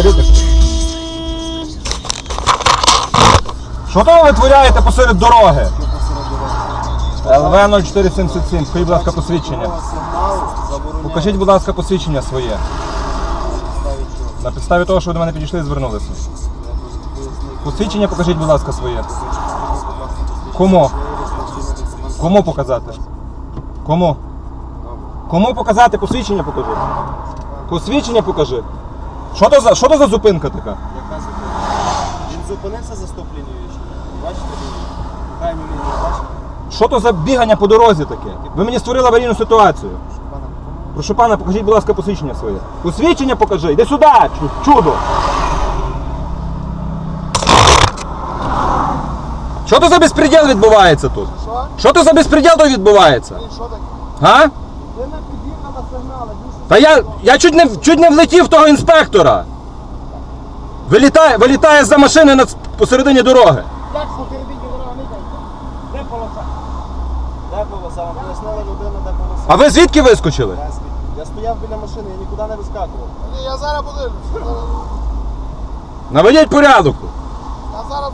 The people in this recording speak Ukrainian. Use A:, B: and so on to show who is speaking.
A: Що ви? Що то ви витворяєте посеред дороги? ЛВ 0477, скажіть, будь ласка, посвідчення. Покажіть, будь ласка, посвідчення своє. На підставі того, що ви до мене підійшли і звернулися. Посвідчення покажіть, будь ласка, своє. Кому? Кому показати? Кому? Кому показати? Посвідчення покажи. Посвідчення покажи. Що то за, що то за зупинка така?
B: Яка зупинка? Він зупинився за стоп-лінією ні? Бачите лінію? Крайню лінію, бачите?
A: Що то за бігання по дорозі таке? Ви мені створили аварійну ситуацію. Прошу пана, покажіть, будь ласка, посвідчення своє. Посвідчення покажи, йди сюди, чу- чудо. Що то за безпреділ відбувається тут?
C: Що?
A: Що то за безпреділ тут відбувається?
C: Блін, що таке?
A: Га?
C: Ви на
A: Та я, я чуть, не, чуть не влетів в того інспектора. Вилітає, вилітає за машини на, посередині дороги.
C: як посередині дороги не йдете? Де полоса?
B: Де полоса? Вам пояснила людина, де полоса?
A: А ви звідки вискочили?
B: Я? Я стояв біля машини, я нікуди не вискакував.
C: Ні, я зараз подивлюся. Зараз-
A: Наведіть порядок.
C: Я зараз